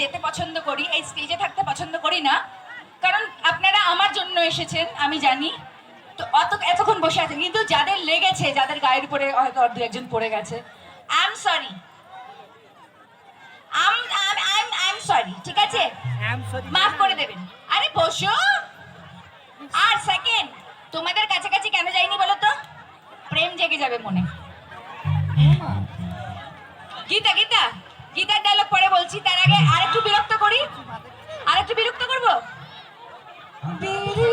যেতে পছন্দ করি এই স্টেজে থাকতে পছন্দ করি না। কারণ আপনারা আমার জন্য এসেছেন আমি জানি। তো অত এতক্ষণ বসে আছেন কিন্তু যাদের লেগেছে যাদের গায়ের উপরে হয়তো দু একজন পড়ে গেছে I am sorry I am I am sorry ঠিক আছে? মাফ করে দেবেন। আরে বসো। আর সেকেন্ড তোমাদের কাছাকাছি কেন যাইনি বলো তো? প্রেম জেগে যাবে মনে। গীতা গীতা। গীতার ডায়লগ পরে বলছি? তার আগে আরেকটু বিরক্ত করি। আরেকটু বিরক্ত করব? বিড়ি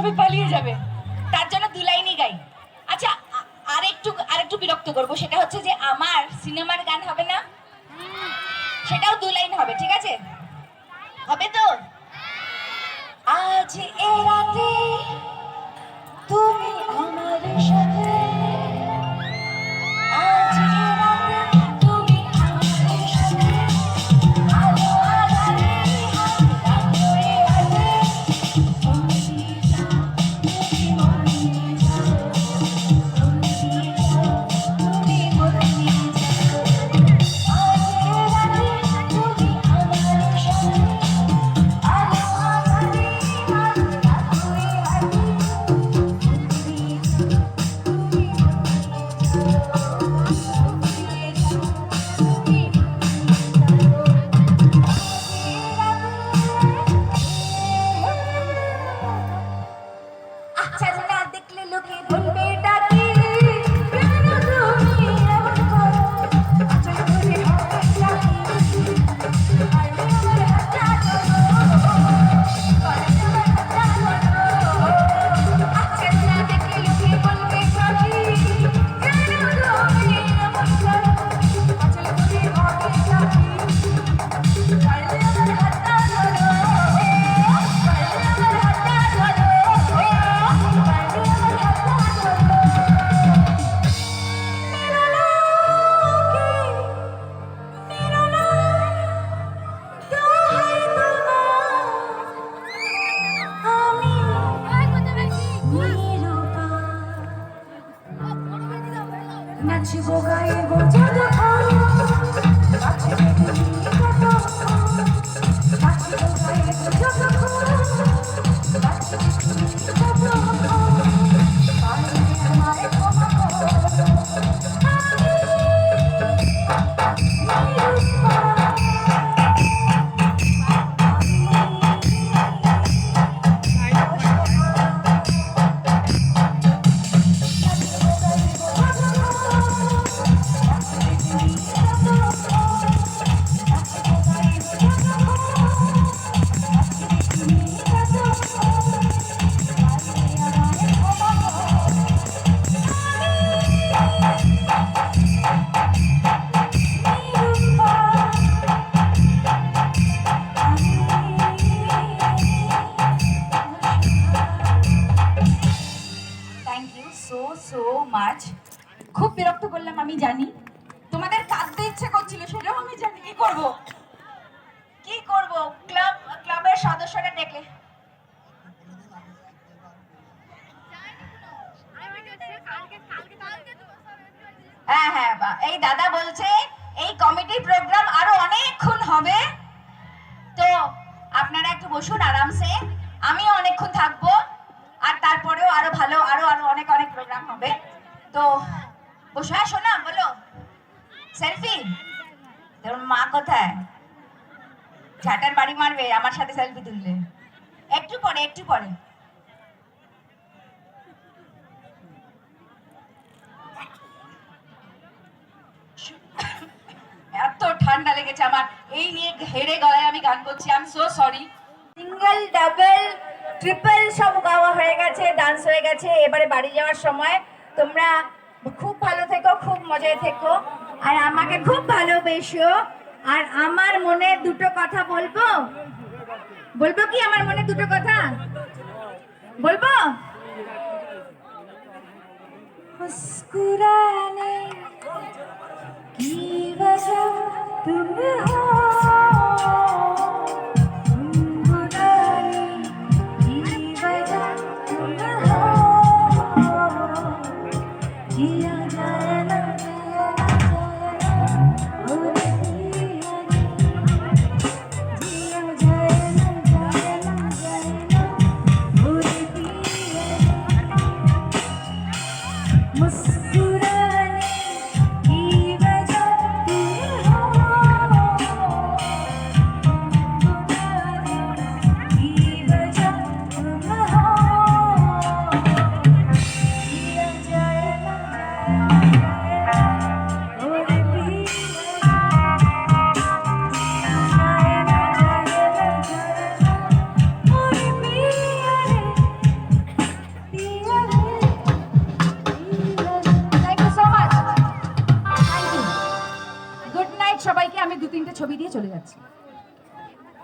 সবাই পালিয়ে যাবে। তার জন্য দু লাইনই গাই। আচ্ছা আরেকটু আরেকটু বিরক্ত করব। সেটা হচ্ছে যে আমার সিনেমার গান হবে না? সেটাও দু লাইন হবে, ঠিক আছে? হবে তো? আজ এ রাতে নাচবো গাইবো কতক্ষণ নাচবো গাইবো মাচ খুব বিরক্ত করলাম, আমি জানি। তোমাদের কাঁদতে ইচ্ছে করছিল, সেটাও আমি জানি। কি করব? কি করব? ক্লাব, ক্লাবের সদস্যরা ডেকে হ্যাঁ হ্যাঁ বা- এই দাদা বলছে, এই কমিটি প্রোগ্রাম আরও অনেকক্ষণ হবে। তো আপনারা একটু বসুন আরামসে। আমিও অনেকক্ষণ থাকব, আর তারপরেও আরও ভালো, আরও আরও অনেক অনেক প্রোগ্রাম হবে। তো বসে আসো বলো। সেলফি তোর মা কোথায়? ঝাঁটার বাড়ি মারবে, আমার সাথে সেলফি তুললে একটু পরে একটু পরে। এত ঠান্ডা লেগেছে আমার। এই নিয়ে হেরে গলায় আমি গান করছি। I am so sorry single double triple সব গাওয়া হয়ে গেছে ডান্স হয়ে গেছে। এবারে বাড়ি যাওয়ার সময় তোমরা খুব ভালো থেকো, খুব মজায় থেকো। আর আমাকে খুব ভালোবেসো। আর আমার মনে দুটো কথা বলব? বলব কি আমার মনে দুটো কথা? বলব? মুস্কুরানে কি বাজা তুমি हो